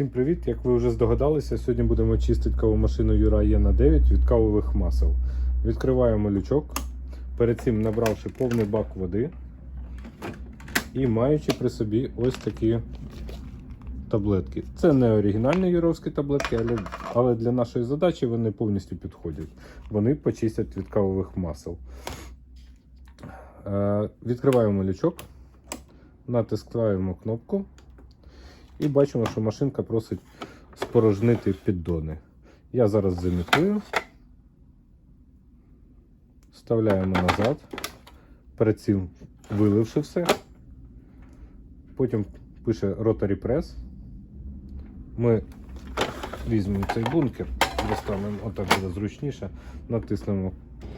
Всім привіт! Як ви вже здогадалися, сьогодні будемо чистити кавомашину Юра Єна 9 від кавових масел. Відкриваємо лючок, перед цим набравши повний бак води і маючи при собі ось такі таблетки. Це не оригінальні юровські таблетки, але, але для нашої задачі вони повністю підходять. Вони почистять від кавових масел. Е, відкриваємо лючок, натискаємо кнопку. І бачимо, що машинка просить спорожнити піддони. Я зараз замікую, вставляємо назад, перед виливши все. Потім пише Rotary Press. Ми візьмемо цей бункер, достанемо, отак буде зручніше, натиснемо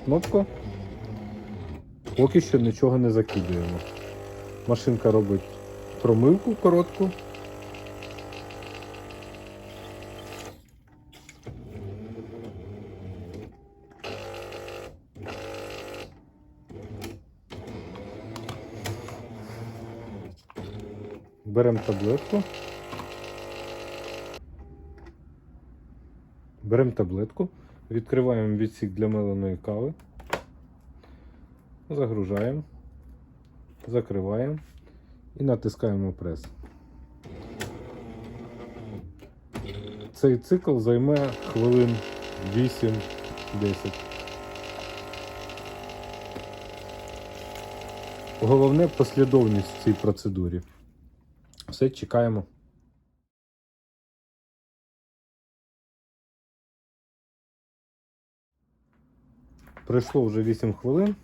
кнопку. Поки що нічого не закидуємо. Машинка робить промивку коротку. Беремо таблетку. Беремо таблетку, відкриваємо відсік для меленої кави, загружаємо, закриваємо і натискаємо прес. Цей цикл займе хвилин 8-10. Головне послідовність в цій процедурі. Все, чекаємо. Пройшло вже 8 хвилин.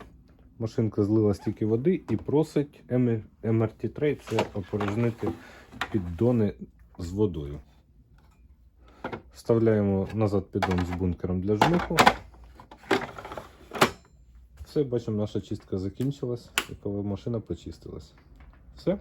Машинка злила стільки води і просить MRT Trade це опорожнити піддони з водою. Вставляємо назад піддон з бункером для жмуху. Все, бачимо, наша чистка закінчилась, і машина почистилась. Все.